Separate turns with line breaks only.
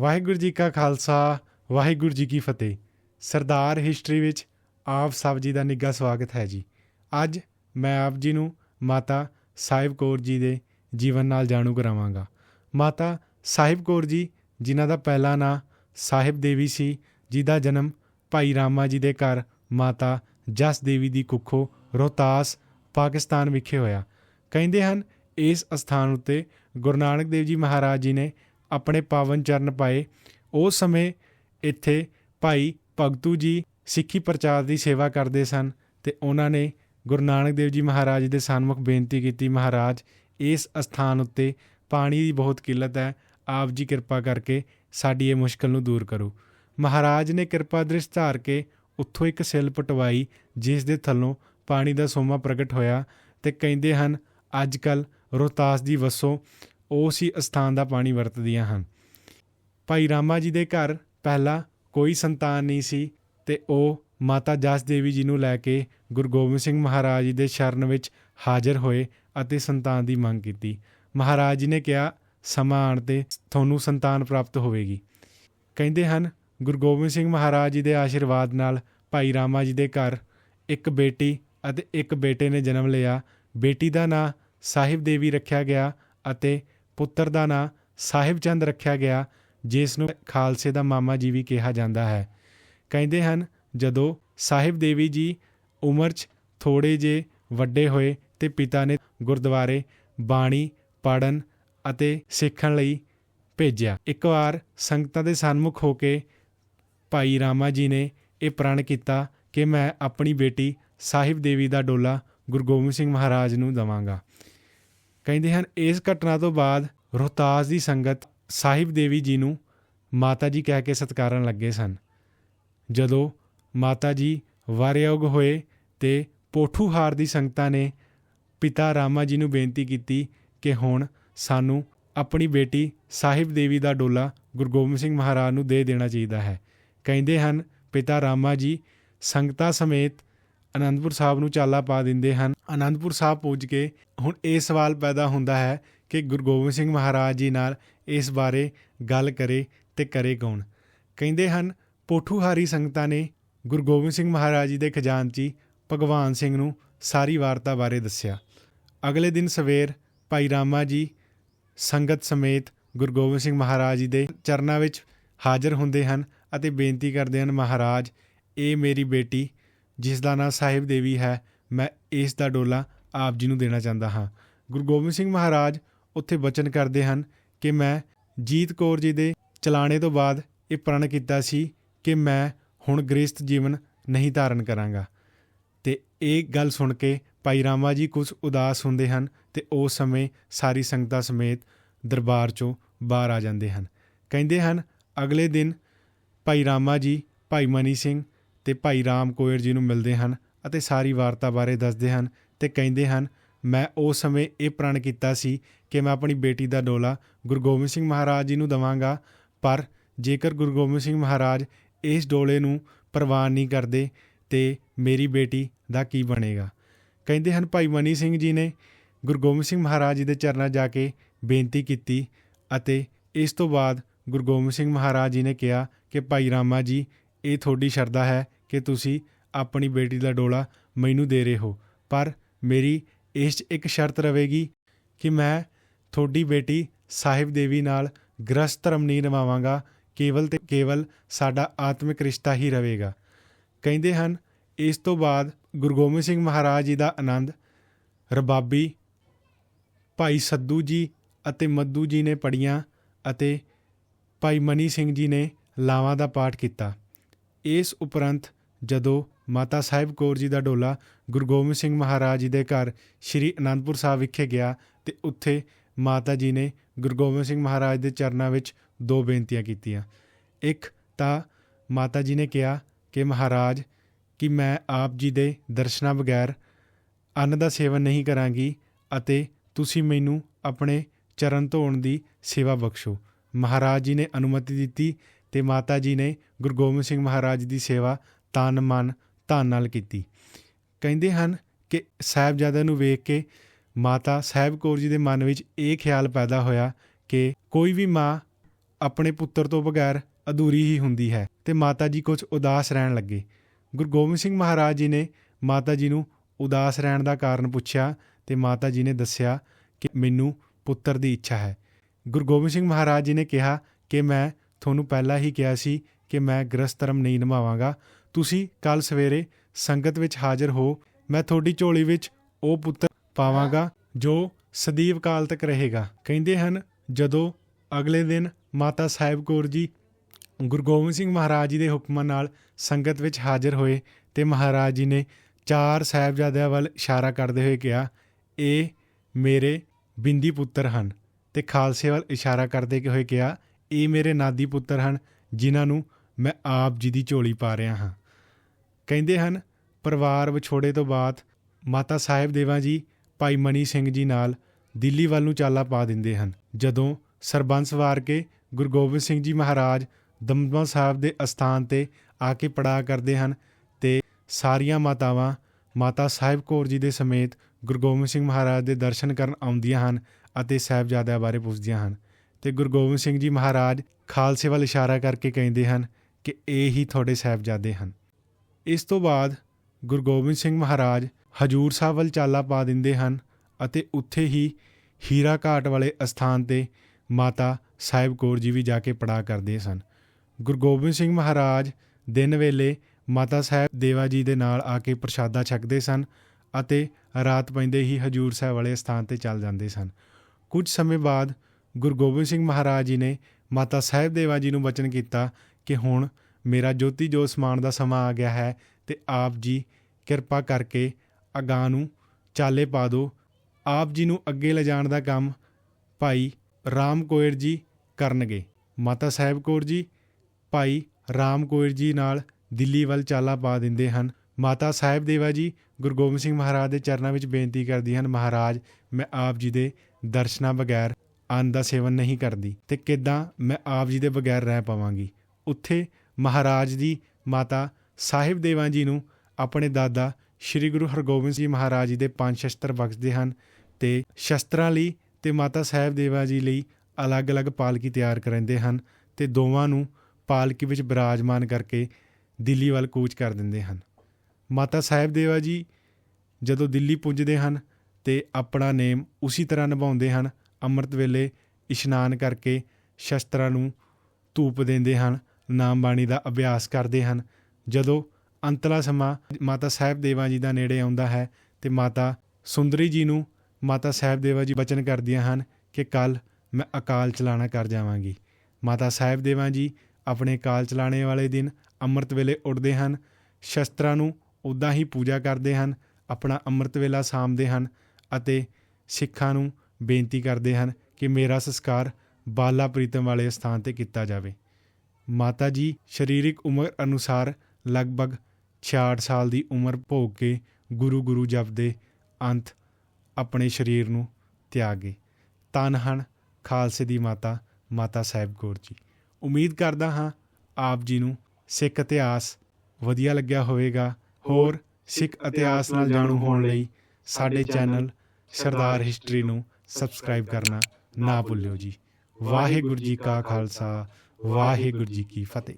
ਵਾਹਿਗੁਰੂ ਜੀ ਕਾ ਖਾਲਸਾ, ਵਾਹਿਗੁਰੂ ਜੀ ਕੀ ਫਤਿਹ। ਸਰਦਾਰ ਹਿਸਟਰੀ ਵਿੱਚ ਆਪ ਸਭ ਜੀ ਦਾ ਨਿੱਘਾ ਸਵਾਗਤ ਹੈ ਜੀ। ਅੱਜ ਮੈਂ ਆਪ ਜੀ ਨੂੰ ਮਾਤਾ ਸਾਹਿਬ ਕੌਰ ਜੀ ਦੇ ਜੀਵਨ ਨਾਲ ਜਾਣੂ ਕਰਾਵਾਂਗਾ। ਮਾਤਾ ਸਾਹਿਬ ਕੌਰ ਜੀ, ਜਿਨ੍ਹਾਂ ਦਾ ਪਹਿਲਾ ਨਾਂ ਸਾਹਿਬ ਦੇਵੀ ਸੀ, ਜਿਹਦਾ ਜਨਮ ਭਾਈ ਰਾਮਾ ਜੀ ਦੇ ਘਰ ਮਾਤਾ ਜਸ ਦੇਵੀ ਦੀ ਕੁੱਖੋਂ ਰੋਹਤਾਸ, ਪਾਕਿਸਤਾਨ ਵਿਖੇ ਹੋਇਆ। ਕਹਿੰਦੇ ਹਨ, ਇਸ ਅਸਥਾਨ ਉੱਤੇ ਗੁਰੂ ਨਾਨਕ ਦੇਵ ਜੀ ਮਹਾਰਾਜ ਜੀ ਨੇ ਆਪਣੇ ਪਾਵਨ ਚਰਨ ਪਾਏ। ਉਸ ਸਮੇਂ ਇੱਥੇ ਭਾਈ ਭਗਤੂ ਜੀ ਸਿੱਖੀ ਪ੍ਰਚਾਰ ਦੀ ਸੇਵਾ ਕਰਦੇ ਸਨ ਤੇ ਉਹਨਾਂ ਨੇ ਗੁਰੂ ਨਾਨਕ ਦੇਵ ਜੀ ਮਹਾਰਾਜ ਦੇ ਸਨਮੁਖ ਬੇਨਤੀ ਕੀਤੀ, ਮਹਾਰਾਜ, ਇਸ ਅਸਥਾਨ ਉੱਤੇ ਪਾਣੀ ਦੀ ਬਹੁਤ ਕਿੱਲਤ ਹੈ। ਆਪ ਜੀ ਕਿਰਪਾ ਕਰਕੇ ਸਾਡੀ ਇਹ ਮੁਸ਼ਕਲ ਨੂੰ ਦੂਰ ਕਰੋ। ਮਹਾਰਾਜ ਨੇ ਕਿਰਪਾ ਦ੍ਰਿਸ਼ ਧਾਰ ਕੇ ਉੱਥੋਂ ਇੱਕ ਸਿਲ ਪਟਵਾਈ, ਜਿਸ ਦੇ ਥੱਲੋਂ ਪਾਣੀ ਦਾ ਸੋਮਾ ਪ੍ਰਗਟ ਹੋਇਆ ਤੇ ਕਹਿੰਦੇ ਹਨ, ਅੱਜ ਕੱਲ ਰੋਹਤਾਸ ਦੀ ਵਸੋਂ ਉਸ ਹੀ ਅਸਥਾਨ ਦਾ ਪਾਣੀ ਵਰਤਦੀਆਂ ਹਨ। ਭਾਈ ਰਾਮਾ ਜੀ ਦੇ ਘਰ ਪਹਿਲਾਂ ਕੋਈ ਸੰਤਾਨ ਨਹੀਂ ਸੀ ਤੇ ਉਹ ਮਾਤਾ ਜਸ ਦੇਵੀ ਜੀ ਨੂੰ ਲੈ ਕੇ ਗੁਰੂ ਗੋਬਿੰਦ ਸਿੰਘ ਮਹਾਰਾਜ ਜੀ ਦੇ ਸ਼ਰਨ ਵਿੱਚ ਹਾਜ਼ਰ ਹੋਏ ਅਤੇ ਸੰਤਾਨ ਦੀ ਮੰਗ ਕੀਤੀ। ਮਹਾਰਾਜ ਜੀ ਨੇ ਕਿਹਾ, ਸਮਾਂ ਆਉਣ ਤੇ ਤੁਹਾਨੂੰ ਸੰਤਾਨ ਪ੍ਰਾਪਤ ਹੋਵੇਗੀ। ਕਹਿੰਦੇ ਹਨ, ਗੁਰੂ ਗੋਬਿੰਦ ਸਿੰਘ ਮਹਾਰਾਜ ਜੀ ਦੇ ਆਸ਼ੀਰਵਾਦ ਨਾਲ ਭਾਈ ਰਾਮਾ ਜੀ ਦੇ ਘਰ ਇੱਕ ਬੇਟੀ ਅਤੇ ਇੱਕ ਬੇਟੇ ਨੇ ਜਨਮ ਲਿਆ। ਬੇਟੀ ਦਾ ਨਾਂ ਸਾਹਿਬ ਦੇਵੀ ਰੱਖਿਆ ਗਿਆ ਅਤੇ ਪੁੱਤਰ ਦਾ ਨਾਂ ਸਾਹਿਬ ਚੰਦ ਰੱਖਿਆ ਗਿਆ, ਜਿਸ ਨੂੰ ਖਾਲਸੇ ਦਾ ਮਾਮਾ ਜੀ ਵੀ ਕਿਹਾ ਜਾਂਦਾ ਹੈ। ਕਹਿੰਦੇ ਹਨ, ਜਦੋਂ ਸਾਹਿਬ ਦੇਵੀ ਜੀ ਉਮਰ 'ਚ ਥੋੜੇ ਜੇ ਵੱਡੇ ਹੋਏ ਤੇ ਪਿਤਾ ਨੇ ਗੁਰਦੁਆਰੇ ਬਾਣੀ ਪੜਨ ਅਤੇ ਸਿੱਖਣ ਲਈ ਭੇਜਿਆ, ਇੱਕ ਵਾਰ ਸੰਗਤਾਂ ਦੇ ਸਨਮੁਖ ਹੋ ਕੇ ਭਾਈ ਰਾਮਾ ਜੀ ਨੇ ਇਹ ਪ੍ਰਣ ਕੀਤਾ ਕਿ ਮੈਂ ਆਪਣੀ ਬੇਟੀ ਸਾਹਿਬ ਦੇਵੀ ਦਾ ਡੋਲਾ ਗੁਰੂ ਗੋਬਿੰਦ ਸਿੰਘ ਮਹਾਰਾਜ ਨੂੰ ਦਵਾਂਗਾ। ਕਹਿੰਦੇ ਹਨ, ਇਸ ਘਟਨਾ ਤੋਂ ਬਾਅਦ ਰੋਹਤਾਸ ਦੀ ਸੰਗਤ ਸਾਹਿਬ ਦੇਵੀ ਜੀ ਨੂੰ ਮਾਤਾ ਜੀ ਕਹਿ ਕੇ ਸਤਿਕਾਰਨ ਲੱਗੇ ਸਨ। ਜਦੋਂ ਮਾਤਾ ਜੀ ਵਾਰਿਯੋਗ ਹੋਏ ਤੇ ਪੋਠੂਹਾਰ ਦੀ ਸੰਗਤਾਂ ਨੇ ਪਿਤਾ ਰਾਮਾ ਜੀ ਨੂੰ ਬੇਨਤੀ ਕੀਤੀ ਕਿ ਹੁਣ ਸਾਨੂੰ ਆਪਣੀ ਬੇਟੀ ਸਾਹਿਬ ਦੇਵੀ ਦਾ ਡੋਲਾ ਗੁਰੂ ਗੋਬਿੰਦ ਸਿੰਘ ਮਹਾਰਾਜ ਨੂੰ ਦੇ ਦੇਣਾ ਚਾਹੀਦਾ ਹੈ। ਕਹਿੰਦੇ ਹਨ, ਪਿਤਾ ਰਾਮਾ ਜੀ, ਸੰਗਤਾਂ ਸਮੇਤ ਅਨੰਦਪੁਰ ਸਾਹਿਬ ਨੂੰ ਚਾਲਾ ਪਾ ਦਿੰਦੇ ਹਨ। ਅਨੰਦਪੁਰ ਸਾਹਿਬ ਪੁੱਜ ਕੇ ਹੁਣ ਇਹ ਸਵਾਲ ਪੈਦਾ ਹੁੰਦਾ ਹੈ ਕਿ ਗੁਰੂ ਗੋਬਿੰਦ ਸਿੰਘ ਮਹਾਰਾਜ ਜੀ ਨਾਲ ਇਸ ਬਾਰੇ ਗੱਲ ਕਰੇ ਤੇ ਕਰੇ ਕੌਣ? ਕਹਿੰਦੇ ਹਨ, ਪੋਠੂਹਾਰੀ ਸੰਗਤਾਂ ਨੇ ਗੁਰੂ ਗੋਬਿੰਦ ਸਿੰਘ ਮਹਾਰਾਜ ਜੀ ਦੇ ਖਜ਼ਾਨਚੀ ਭਗਵਾਨ ਸਿੰਘ ਨੂੰ ਸਾਰੀ ਵਾਰਤਾ ਬਾਰੇ ਦੱਸਿਆ। ਅਗਲੇ ਦਿਨ ਸਵੇਰ ਭਾਈ ਰਾਮਾ ਜੀ ਸੰਗਤ ਸਮੇਤ ਗੁਰੂ ਗੋਬਿੰਦ ਸਿੰਘ ਮਹਾਰਾਜ ਜੀ ਦੇ ਚਰਨਾਂ ਵਿੱਚ ਹਾਜ਼ਰ ਹੁੰਦੇ ਹਨ ਅਤੇ ਬੇਨਤੀ ਕਰਦੇ ਹਨ, ਮਹਾਰਾਜ, ਇਹ ਮੇਰੀ ਬੇਟੀ ਜਿਸ ਦਾ ਨਾਂ ਸਾਹਿਬ ਦੇਵੀ ਹੈ, ਮੈਂ ਇਸ ਦਾ ਡੋਲਾ ਆਪ ਜੀ ਨੂੰ ਦੇਣਾ ਚਾਹੁੰਦਾ ਹਾਂ। ਗੁਰੂ ਗੋਬਿੰਦ ਸਿੰਘ ਮਹਾਰਾਜ ਉੱਥੇ ਬਚਨ ਕਰਦੇ ਹਨ ਕਿ ਮੈਂ ਜੀਤ ਕੌਰ ਜੀ ਦੇ ਚਲਾਣੇ ਤੋਂ ਬਾਅਦ ਇਹ ਪ੍ਰਣ ਕੀਤਾ ਸੀ ਕਿ ਮੈਂ ਹੁਣ ਗ੍ਰਸਥ ਜੀਵਨ ਨਹੀਂ ਧਾਰਨ ਕਰਾਂਗਾ। ਤੇ ਇਹ ਗੱਲ ਸੁਣ ਕੇ ਭਾਈ ਰਾਮਾ ਜੀ ਕੁਝ ਉਦਾਸ ਹੁੰਦੇ ਹਨ ਤੇ ਉਸ ਸਮੇਂ ਸਾਰੀ ਸੰਗਤਾਂ ਸਮੇਤ ਦਰਬਾਰ ਚੋਂ ਬਾਹਰ ਆ ਜਾਂਦੇ ਹਨ। ਕਹਿੰਦੇ ਹਨ, ਅਗਲੇ ਦਿਨ ਭਾਈ ਰਾਮਾ ਜੀ, ਭਾਈ ਮਨੀ ਸਿੰਘ ਤੇ ਭਾਈ ਰਾਮ ਕੋਇਰ ਜੀ ਨੂੰ ਮਿਲਦੇ ਹਨ ਅਤੇ ਸਾਰੀ ਵਾਰਤਾ ਬਾਰੇ ਦੱਸਦੇ ਹਨ ਤੇ ਕਹਿੰਦੇ ਹਨ, ਮੈਂ ਉਸ ਸਮੇਂ ਇਹ ਪ੍ਰਣ ਕੀਤਾ ਸੀ ਕਿ ਮੈਂ ਆਪਣੀ ਬੇਟੀ ਦਾ ਡੋਲਾ ਗੁਰੂ ਗੋਬਿੰਦ ਸਿੰਘ ਮਹਾਰਾਜ ਜੀ ਨੂੰ ਦਵਾਂਗਾ, ਪਰ ਜੇਕਰ ਗੁਰੂ ਗੋਬਿੰਦ ਸਿੰਘ ਮਹਾਰਾਜ ਇਸ ਡੋਲੇ ਨੂੰ ਪ੍ਰਵਾਨ ਨਹੀਂ ਕਰਦੇ ਤੇ ਮੇਰੀ ਬੇਟੀ ਦਾ ਕੀ ਬਣੇਗਾ? ਕਹਿੰਦੇ ਹਨ, ਭਾਈ ਮਨੀ ਸਿੰਘ ਜੀ ਨੇ ਗੁਰੂ ਗੋਬਿੰਦ ਸਿੰਘ ਮਹਾਰਾਜ ਜੀ ਦੇ ਚਰਨਾਂ ਜਾ ਕੇ ਬੇਨਤੀ ਕੀਤੀ ਅਤੇ ਇਸ ਤੋਂ ਬਾਅਦ ਗੁਰੂ ਗੋਬਿੰਦ ਸਿੰਘ ਮਹਾਰਾਜ ਜੀ ਨੇ ਕਿਹਾ ਕਿ ਭਾਈ ਰਾਮਾ ਜੀ, ਇਹ ਤੁਹਾਡੀ ਸ਼ਰਧਾ ਹੈ ਕਿ ਤੁਸੀਂ ਆਪਣੀ ਬੇਟੀ ਦਾ ਡੋਲਾ ਮੈਨੂੰ ਦੇ ਰਹੇ ਹੋ। ਪਰ ਮੇਰੀ ਇਸ 'ਚ ਇੱਕ ਸ਼ਰਤ ਰਹੇਗੀ ਕਿ ਮੈਂ ਤੁਹਾਡੀ ਬੇਟੀ ਸਾਹਿਬ ਦੇਵੀ ਨਾਲ ਗ੍ਰਸਤ ਧਰਮ ਨਹੀਂ ਨਿਭਾਵਾਂਗਾ, ਕੇਵਲ ਤੇ ਕੇਵਲ ਸਾਡਾ ਆਤਮਿਕ ਰਿਸ਼ਤਾ ਹੀ ਰਹੇਗਾ। ਕਹਿੰਦੇ ਹਨ, ਇਸ ਤੋਂ ਬਾਅਦ ਗੁਰੂ ਗੋਬਿੰਦ ਸਿੰਘ ਮਹਾਰਾਜ ਜੀ ਦਾ ਆਨੰਦ ਰਬਾਬੀ ਭਾਈ ਸੱਦੂ ਜੀ ਅਤੇ ਮੱਦੂ ਜੀ ਨੇ ਪੜੀਆਂ ਅਤੇ ਭਾਈ ਮਨੀ ਸਿੰਘ ਜੀ ਨੇ ਲਾਵਾਂ ਦਾ ਪਾਠ ਕੀਤਾ। ਇਸ ਉਪਰੰਤ ਜਦੋਂ ਮਾਤਾ ਸਾਹਿਬ ਕੌਰ ਜੀ ਦਾ ਡੋਲਾ ਗੁਰੂ ਗੋਬਿੰਦ ਸਿੰਘ ਮਹਾਰਾਜ ਜੀ ਦੇ ਘਰ ਸ੍ਰੀ ਅਨੰਦਪੁਰ ਸਾਹਿਬ ਵਿਖੇ ਗਿਆ ਤੇ ਉੱਥੇ ਮਾਤਾ ਜੀ ਨੇ ਗੁਰੂ ਗੋਬਿੰਦ ਸਿੰਘ ਮਹਾਰਾਜ ਦੇ ਚਰਨਾਂ ਵਿੱਚ ਦੋ ਬੇਨਤੀਆਂ ਕੀਤੀਆਂ। ਇੱਕ ਤਾਂ ਮਾਤਾ ਜੀ ਨੇ ਕਿਹਾ ਕਿ ਮਹਾਰਾਜ, ਕਿ ਮੈਂ ਆਪ ਜੀ ਦੇ ਦਰਸ਼ਨਾਂ ਬਗੈਰ ਅੰਨ ਦਾ ਸੇਵਨ ਨਹੀਂ ਕਰਾਂਗੀ ਅਤੇ ਤੁਸੀਂ ਮੈਨੂੰ ਆਪਣੇ ਚਰਨ ਧੋਣ ਦੀ ਸੇਵਾ ਬਖਸ਼ੋ। ਮਹਾਰਾਜ ਜੀ ਨੇ ਅਨੁਮਤੀ ਦਿੱਤੀ ਤੇ ਮਾਤਾ ਜੀ ਨੇ ਗੁਰੂ ਗੋਬਿੰਦ ਸਿੰਘ ਮਹਾਰਾਜ ਦੀ ਸੇਵਾ ਤਨ ਮਨ ਧਨ ਨਾਲ ਕੀਤੀ। ਕਹਿੰਦੇ ਹਨ ਕਿ ਸਾਹਿਬਜ਼ਾਦਿਆਂ ਨੂੰ ਵੇਖ ਕੇ ਮਾਤਾ ਸਾਹਿਬ ਕੌਰ ਜੀ ਦੇ ਮਨ ਵਿੱਚ ਇਹ ਖਿਆਲ ਪੈਦਾ ਹੋਇਆ ਕਿ ਕੋਈ ਵੀ ਮਾਂ ਆਪਣੇ ਪੁੱਤਰ ਤੋਂ ਬਗੈਰ ਅਧੂਰੀ ਹੀ ਹੁੰਦੀ ਹੈ ਤੇ ਮਾਤਾ ਜੀ ਕੁਝ ਉਦਾਸ ਰਹਿਣ ਲੱਗੇ। ਗੁਰੂ ਗੋਬਿੰਦ ਸਿੰਘ ਮਹਾਰਾਜ ਜੀ ਨੇ ਮਾਤਾ ਜੀ ਨੂੰ ਉਦਾਸ ਰਹਿਣ ਦਾ ਕਾਰਨ ਪੁੱਛਿਆ ਤੇ ਮਾਤਾ ਜੀ ਨੇ ਦੱਸਿਆ ਕਿ ਮੈਨੂੰ ਪੁੱਤਰ ਦੀ ਇੱਛਾ ਹੈ। ਗੁਰੂ ਗੋਬਿੰਦ ਸਿੰਘ ਮਹਾਰਾਜ ਜੀ ਨੇ ਕਿਹਾ ਕਿ ਮੈਂ ਤੁਹਾਨੂੰ ਪਹਿਲਾਂ ਹੀ ਕਿਹਾ ਸੀ ਕਿ ਮੈਂ ਗ੍ਰਸਤ ਧਰਮ ਨਹੀਂ ਨਿਭਾਵਾਂਗਾ। ਤੁਸੀਂ ਕੱਲ ਸਵੇਰੇ ਸੰਗਤ ਵਿੱਚ ਹਾਜ਼ਰ ਹੋ, ਮੈਂ ਤੁਹਾਡੀ ਝੋਲੀ ਵਿੱਚ ਉਹ ਪੁੱਤਰ ਪਾਵਾਂਗਾ ਜੋ ਸਦੀਵ ਕਾਲ ਤੱਕ ਰਹੇਗਾ। ਕਹਿੰਦੇ ਹਨ, ਜਦੋਂ ਅਗਲੇ ਦਿਨ ਮਾਤਾ ਸਾਹਿਬ ਕੌਰ ਜੀ ਗੁਰੂ ਗੋਬਿੰਦ ਸਿੰਘ ਮਹਾਰਾਜ ਜੀ ਦੇ ਹੁਕਮਾਂ ਨਾਲ ਸੰਗਤ ਵਿੱਚ ਹਾਜ਼ਰ ਹੋਏ ਤੇ ਮਹਾਰਾਜ ਜੀ ਨੇ ਚਾਰ ਸਾਹਿਬਜ਼ਾਦਿਆਂ ਵੱਲ ਇਸ਼ਾਰਾ ਕਰਦੇ ਹੋਏ ਕਿਹਾ, ਇਹ ਮੇਰੇ ਬਿੰਦੀ ਪੁੱਤਰ ਹਨ। ਤੇ ਖਾਲਸੇ ਵੱਲ ਇਸ਼ਾਰਾ ਕਰਦੇ ਹੋਏ ਕਿਹਾ, ਇਹ ਮੇਰੇ ਨਾਦੀ ਪੁੱਤਰ ਹਨ, ਜਿਨ੍ਹਾਂ ਨੂੰ ਮੈਂ ਆਪ ਜੀ ਦੀ ਝੋਲੀ ਪਾ ਰਿਹਾ ਹਾਂ। ਕਹਿੰਦੇ ਹਨ, ਪਰਿਵਾਰ ਵਿਛੋੜੇ ਤੋਂ ਬਾਅਦ ਮਾਤਾ ਸਾਹਿਬ ਦੇਵਾ ਜੀ, ਭਾਈ ਮਨੀ ਸਿੰਘ ਜੀ ਨਾਲ ਦਿੱਲੀ ਵੱਲ ਨੂੰ ਚਾਲਾ ਪਾ ਦਿੰਦੇ ਹਨ। ਜਦੋਂ ਸਰਬੰਸ ਵਾਰ ਕੇ ਗੁਰੂ ਗੋਬਿੰਦ ਸਿੰਘ ਜੀ ਮਹਾਰਾਜ ਦਮਦਮਾ ਸਾਹਿਬ ਦੇ ਅਸਥਾਨ ਤੇ ਆ ਕੇ ਪੜਾਅ ਕਰਦੇ ਹਨ ਤੇ ਸਾਰੀਆਂ ਮਾਤਾਵਾਂ ਮਾਤਾ ਸਾਹਿਬ ਕੌਰ ਜੀ ਦੇ ਸਮੇਤ ਗੁਰੂ ਗੋਬਿੰਦ ਸਿੰਘ ਮਹਾਰਾਜ ਦੇ ਦਰਸ਼ਨ ਕਰਨ ਆਉਂਦੀਆਂ ਹਨ ਅਤੇ ਸਾਹਿਬਜ਼ਾਦਿਆਂ ਬਾਰੇ ਪੁੱਛਦੀਆਂ ਹਨ। ਤੇ ਗੁਰੂ ਗੋਬਿੰਦ ਸਿੰਘ ਜੀ ਮਹਾਰਾਜ ਖਾਲਸੇ ਵੱਲ ਇਸ਼ਾਰਾ ਕਰਕੇ ਕਹਿੰਦੇ ਹਨ ਕਿ ਇਹ ਹੀ ਤੁਹਾਡੇ ਸਾਹਿਬਜ਼ਾਦੇ ਹਨ। ਇਸ ਤੋਂ ਬਾਅਦ ਗੁਰੂ ਗੋਬਿੰਦ ਸਿੰਘ ਮਹਾਰਾਜ ਹਜੂਰ ਸਾਹਿਬ ਵੱਲ ਚਾਲਾ ਪਾ ਦਿੰਦੇ ਹਨ ਅਤੇ ਉੱਥੇ ਹੀ ਹੀਰਾ ਘਾਟ ਵਾਲੇ ਅਸਥਾਨ ਤੇ ਮਾਤਾ ਸਾਹਿਬ ਕੌਰ ਜੀ ਵੀ ਜਾ ਕੇ ਪੜਾ ਕਰਦੇ ਸਨ। ਗੁਰੂ ਗੋਬਿੰਦ ਸਿੰਘ ਮਹਾਰਾਜ ਦਿਨ ਵੇਲੇ ਮਾਤਾ ਸਾਹਿਬ ਦੇਵਾ ਜੀ ਦੇ ਨਾਲ ਆ ਕੇ ਪ੍ਰਸ਼ਾਦਾ ਛਕਦੇ ਸਨ ਅਤੇ ਰਾਤ ਪੈਂਦੇ ਹੀ ਹਜੂਰ ਸਾਹਿਬ ਵਾਲੇ ਸਥਾਨ ਤੇ ਚੱਲ ਜਾਂਦੇ ਸਨ। ਕੁਝ ਸਮੇਂ ਬਾਅਦ ਗੁਰੂ ਗੋਬਿੰਦ ਸਿੰਘ ਮਹਾਰਾਜ ਜੀ ਨੇ ਮਾਤਾ ਸਾਹਿਬ ਦੇਵਾ ਜੀ ਨੂੰ ਵਚਨ ਕੀਤਾ ਕਿ ਹੁਣ ਮੇਰਾ ਜੋਤੀ ਜੋਤ ਸਮਾਨ ਦਾ ਸਮਾਂ ਆ ਗਿਆ ਹੈ ਤੇ ਆਪ ਜੀ ਕਿਰਪਾ ਕਰਕੇ ਅਗਾਂਹ ਨੂੰ ਚਾਲੇ ਪਾ ਦਿਓ। ਆਪ ਜੀ ਨੂੰ ਅੱਗੇ ਲਿਜਾਣ ਦਾ ਕੰਮ ਭਾਈ ਰਾਮ ਕੋਇਰ ਜੀ ਕਰਨਗੇ। ਮਾਤਾ ਸਾਹਿਬ ਕੌਰ ਜੀ, ਭਾਈ ਰਾਮ ਕੋਇਰ ਜੀ ਨਾਲ ਦਿੱਲੀ ਵੱਲ ਚਾਲਾ ਪਾ ਦਿੰਦੇ ਹਨ। ਮਾਤਾ ਸਾਹਿਬ ਦੇਵਾ ਜੀ ਗੁਰੂ ਗੋਬਿੰਦ ਸਿੰਘ ਮਹਾਰਾਜ ਦੇ ਚਰਨਾਂ ਵਿੱਚ ਬੇਨਤੀ ਕਰਦੀ ਹਨ, ਮਹਾਰਾਜ, ਮੈਂ ਆਪ ਜੀ ਦੇ ਦਰਸ਼ਨਾਂ ਬਗੈਰ ਅੰਨ ਦਾ ਸੇਵਨ ਨਹੀਂ ਕਰਦੀ ਤੇ ਕਿਦਾਂ ਮੈਂ ਆਪ ਜੀ ਦੇ ਬਗੈਰ ਰਹਿ ਪਾਵਾਂਗੀ। ਉੱਥੇ ਮਹਾਰਾਜ ਦੀ ਮਾਤਾ ਸਾਹਿਬ ਦੇਵਾ ਜੀ ਨੂੰ ਆਪਣੇ ਦਾਦਾ ਸ੍ਰੀ ਗੁਰੂ ਹਰਗੋਬਿੰਦ ਸਿੰਘ ਮਹਾਰਾਜ ਜੀ ਦੇ ਪੰਜ ਸ਼ਸਤਰ ਬਖਸ਼ਦੇ ਹਨ ਤੇ ਸ਼ਸਤਰਾਂ ਲਈ ਤੇ ਮਾਤਾ ਸਾਹਿਬ ਦੇਵਾ ਜੀ ਲਈ ਅਲੱਗ-ਅਲੱਗ ਪਾਲਕੀ ਤਿਆਰ ਕਰਦੇ ਹਨ ਤੇ ਦੋਵਾਂ ਨੂੰ ਪਾਲਕੀ ਵਿੱਚ ਬਿਰਾਜਮਾਨ ਕਰਕੇ ਦਿੱਲੀ ਵੱਲ ਕੂਚ ਕਰ ਦਿੰਦੇ ਹਨ। ਮਾਤਾ ਸਾਹਿਬ ਦੇਵਾ ਜੀ ਜਦੋਂ ਦਿੱਲੀ ਪੁੱਜਦੇ ਹਨ ਤੇ ਆਪਣਾ ਨੇਮ ਉਸੇ ਤਰ੍ਹਾਂ ਨਿਭਾਉਂਦੇ ਹਨ, ਅੰਮ੍ਰਿਤ ਵੇਲੇ ਇਸ਼ਨਾਨ ਕਰਕੇ ਸ਼ਸਤਰਾਂ ਨੂੰ ਧੂਪ ਦਿੰਦੇ ਹਨ ਨਾਮ ਬਾਣੀ ਦਾ ਅਭਿਆਸ ਕਰਦੇ ਹਨ। ਜਦੋਂ ਅੰਤਲਾ ਸਮਾਂ ਮਾਤਾ ਸਾਹਿਬ ਦੇਵਾ ਜੀ ਦਾ ਨੇੜੇ ਆਉਂਦਾ ਹੈ ਤੇ ਮਾਤਾ ਸੁੰਦਰੀ ਜੀ ਨੂੰ ਮਾਤਾ ਸਾਹਿਬ ਦੇਵਾ ਜੀ ਬਚਨ ਕਰਦੀਆਂ ਹਨ ਕਿ ਕੱਲ ਮੈਂ ਅਕਾਲ ਚਲਾਣਾ ਕਰ ਜਾਵਾਂਗੀ। ਮਾਤਾ ਸਾਹਿਬ ਦੇਵਾ ਜੀ ਆਪਣੇ ਕਾਲ ਚਲਾਣੇ ਵਾਲੇ ਦਿਨ ਅੰਮ੍ਰਿਤ ਵੇਲੇ ਉੱਠਦੇ ਹਨ। ਸ਼ਸਤਰਾਂ ਨੂੰ ਉਦਾਂ ਹੀ ਪੂਜਾ ਕਰਦੇ ਹਨ, ਆਪਣਾ ਅੰਮ੍ਰਿਤ ਵੇਲਾ ਸਾਂਭਦੇ ਹਨ ਅਤੇ ਸਿੱਖਾਂ ਨੂੰ ਬੇਨਤੀ ਕਰਦੇ ਹਨ ਕਿ ਮੇਰਾ ਸੰਸਕਾਰ ਬਾਲਾ ਪ੍ਰੀਤਮ ਵਾਲੇ ਸਥਾਨ ਤੇ ਕੀਤਾ ਜਾਵੇ। ਮਾਤਾ ਜੀ ਸਰੀਰਕ ਉਮਰ ਅਨੁਸਾਰ ਲਗਭਗ 66 ਸਾਲ ਦੀ ਉਮਰ ਭੋਗ ਕੇ ਗੁਰੂ ਗੁਰੂ ਜਪਦੇ ਅੰਤ ਆਪਣੇ ਸਰੀਰ ਨੂੰ ਤਿਆਗੇ। ਤਨ ਹਨ ਖਾਲਸੇ ਦੀ ਮਾਤਾ ਮਾਤਾ ਸਾਹਿਬ ਕੌਰ ਜੀ। ਉਮੀਦ ਕਰਦਾ ਹਾਂ ਆਪ ਜੀ ਨੂੰ ਸਿੱਖ ਇਤਿਹਾਸ ਵਧੀਆ ਲੱਗਿਆ ਹੋਵੇਗਾ। ਹੋਰ ਸਿੱਖ ਇਤਿਹਾਸ ਨਾਲ ਜਾਣੂ ਹੋਣ ਲਈ ਸਾਡੇ ਚੈਨਲ ਸਰਦਾਰ ਹਿਸਟਰੀ ਨੂੰ ਸਬਸਕ੍ਰਾਈਬ ਕਰਨਾ ਨਾ ਭੁੱਲਿਓ ਜੀ। ਵਾਹਿਗੁਰੂ ਜੀ ਕਾ ਖਾਲਸਾ ਵਾਹਿਗੁਰੂ ਜੀ ਕੀ ਫਤਿਹ